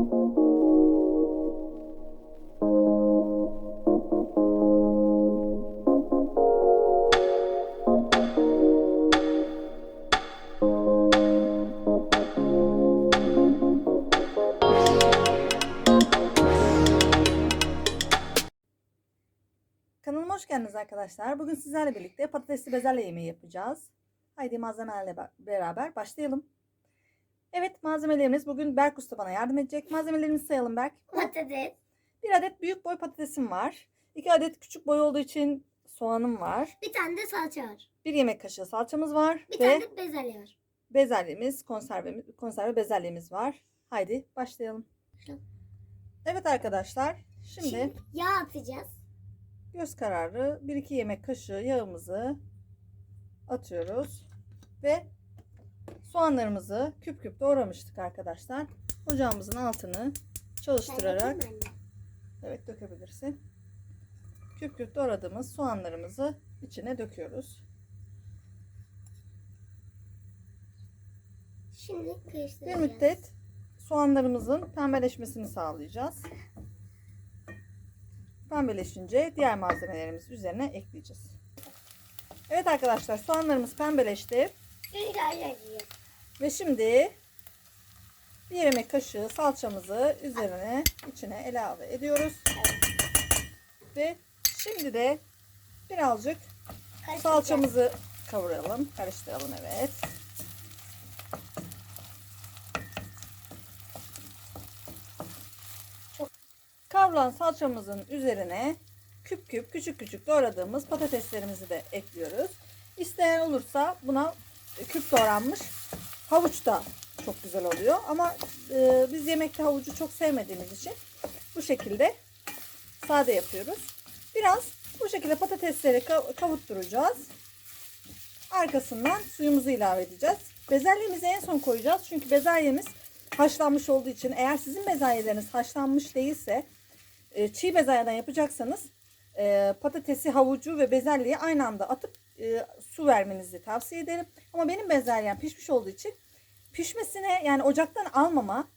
Kanalıma hoş geldiniz arkadaşlar. Bugün sizlerle birlikte patatesli bezelye yemeği yapacağız. Haydi malzemelerle be- beraber başlayalım. Evet malzemelerimiz bugün Berk Usta bana yardım edecek. Malzemelerimizi sayalım Berk. Patates. Bir adet büyük boy patatesim var. İki adet küçük boy olduğu için soğanım var. Bir tane de salça var. Bir yemek kaşığı salçamız var. Bir ve tane de bezelye var. bezelyemiz, konserve, konserve bezelyemiz var. Haydi başlayalım. Evet arkadaşlar. Şimdi Şimdi yağ atacağız. göz kararı 1-2 yemek kaşığı yağımızı atıyoruz. Ve soğanlarımızı küp küp doğramıştık arkadaşlar. Ocağımızın altını çalıştırarak evet dökebilirsin. Küp küp doğradığımız soğanlarımızı içine döküyoruz. Şimdi Bir müddet soğanlarımızın pembeleşmesini sağlayacağız. Pembeleşince diğer malzemelerimizi üzerine ekleyeceğiz. Evet arkadaşlar soğanlarımız pembeleşti. Şimdi. Ve şimdi bir yemek kaşığı salçamızı üzerine içine ilave ediyoruz. Ve şimdi de birazcık salçamızı kavuralım, karıştıralım evet. Kavrulan salçamızın üzerine küp küp küçük küçük doğradığımız patateslerimizi de ekliyoruz. İsteyen olursa buna küp doğranmış havuç da çok güzel oluyor. Ama e, biz yemekte havucu çok sevmediğimiz için bu şekilde sade yapıyoruz. Biraz bu şekilde patatesleri kav- kavutturacağız. Arkasından suyumuzu ilave edeceğiz. Bezelyemizi en son koyacağız. Çünkü bezelyemiz haşlanmış olduğu için eğer sizin bezelyeleriniz haşlanmış değilse e, çiğ bezelyeden yapacaksanız e, patatesi, havucu ve bezelyeyi aynı anda atıp e, su vermenizi tavsiye ederim. Ama benim bezelyem pişmiş olduğu için pişmesine yani ocaktan almama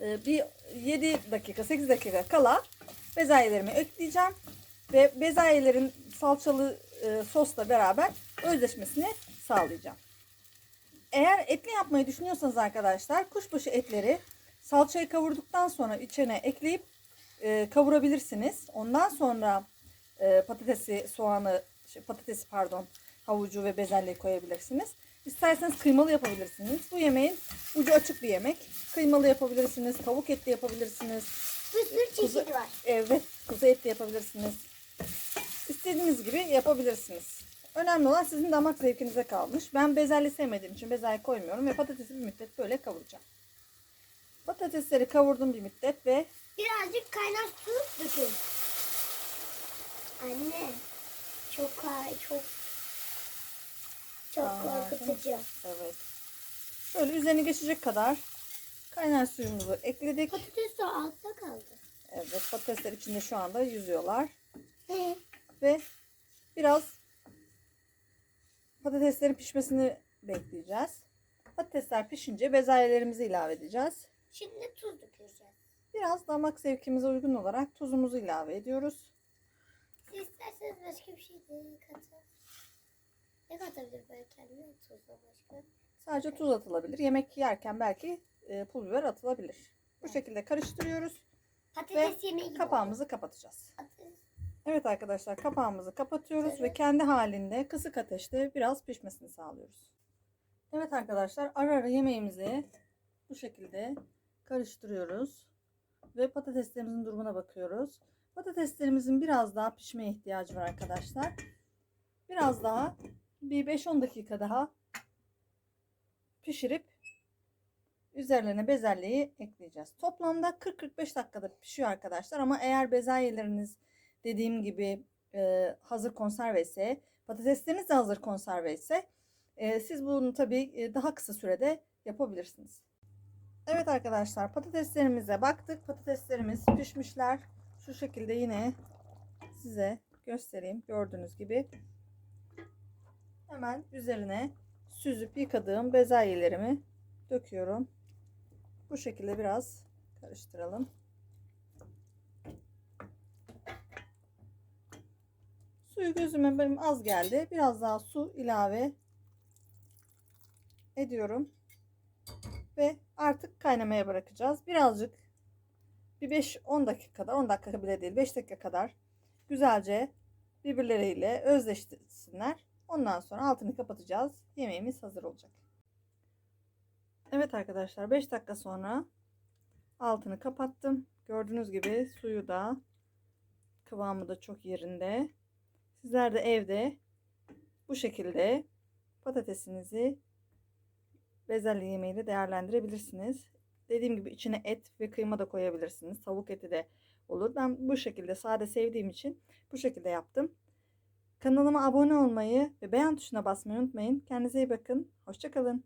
e, bir 7 dakika 8 dakika kala bezelyelerimi ekleyeceğim ve bezelyelerin salçalı e, sosla beraber özleşmesini sağlayacağım. Eğer etli yapmayı düşünüyorsanız arkadaşlar kuşbaşı etleri salçayı kavurduktan sonra içine ekleyip e, kavurabilirsiniz. Ondan sonra e, patatesi, soğanı, şey, patatesi pardon, havucu ve bezelyeyi koyabilirsiniz. İsterseniz kıymalı yapabilirsiniz. Bu yemeğin ucu açık bir yemek. Kıymalı yapabilirsiniz, tavuk etli yapabilirsiniz. Bir sürü Kuzu- çeşit var. Evet, kuzu etli yapabilirsiniz. İstediğiniz gibi yapabilirsiniz. Önemli olan sizin damak zevkinize kalmış. Ben bezelye sevmediğim için bezelye koymuyorum ve patatesi bir müddet böyle kavuracağım. Patatesleri kavurdum bir müddet ve Birazcık kaynar su dökün. Anne. Çok çok çok korkutucu. evet. Şöyle üzerine geçecek kadar kaynar suyumuzu ekledik. Patates de altta kaldı. Evet, patatesler içinde şu anda yüzüyorlar. He. Ve biraz patateslerin pişmesini bekleyeceğiz. Patatesler pişince bezelyelerimizi ilave edeceğiz. Şimdi tuz dökeceğiz. Biraz damak zevkimize uygun olarak tuzumuzu ilave ediyoruz. Siz isterseniz başka bir şey de katın. Ne katabilir belki anne tuzla başka? Sadece tuz atılabilir. Yemek yerken belki e, pul biber atılabilir. Bu şekilde karıştırıyoruz. Patates yemeği gibi. Kapağımızı kapatacağız. Patates. Evet arkadaşlar kapağımızı kapatıyoruz ve Evet. kendi halinde kısık ateşte biraz pişmesini sağlıyoruz. Evet arkadaşlar ara ara yemeğimizi bu şekilde karıştırıyoruz ve patateslerimizin durumuna bakıyoruz. Patateslerimizin biraz daha pişmeye ihtiyacı var arkadaşlar. Biraz daha bir 5-10 dakika daha pişirip üzerlerine bezelyeyi ekleyeceğiz. Toplamda 40-45 dakikada pişiyor arkadaşlar ama eğer bezelyeleriniz dediğim gibi e, hazır konserve ise patatesleriniz de hazır konserve ise e, siz bunu tabii e, daha kısa sürede yapabilirsiniz. Evet arkadaşlar patateslerimize baktık. Patateslerimiz pişmişler. Şu şekilde yine size göstereyim. Gördüğünüz gibi. Hemen üzerine süzüp yıkadığım bezelyelerimi döküyorum. Bu şekilde biraz Karıştıralım. Suyu gözüme benim az geldi. Biraz daha su ilave ediyorum. Ve artık kaynamaya bırakacağız. Birazcık bir 5-10 dakika kadar 10 dakika bile değil 5 dakika kadar güzelce birbirleriyle özleştirsinler. Ondan sonra altını kapatacağız. Yemeğimiz hazır olacak. Evet arkadaşlar 5 dakika sonra altını kapattım. Gördüğünüz gibi suyu da kıvamı da çok yerinde. Sizler de evde bu şekilde patatesinizi bezelye yemeğiyle değerlendirebilirsiniz. Dediğim gibi içine et ve kıyma da koyabilirsiniz. Tavuk eti de olur. Ben bu şekilde sade sevdiğim için bu şekilde yaptım. Kanalıma abone olmayı ve beğen tuşuna basmayı unutmayın. Kendinize iyi bakın. Hoşçakalın.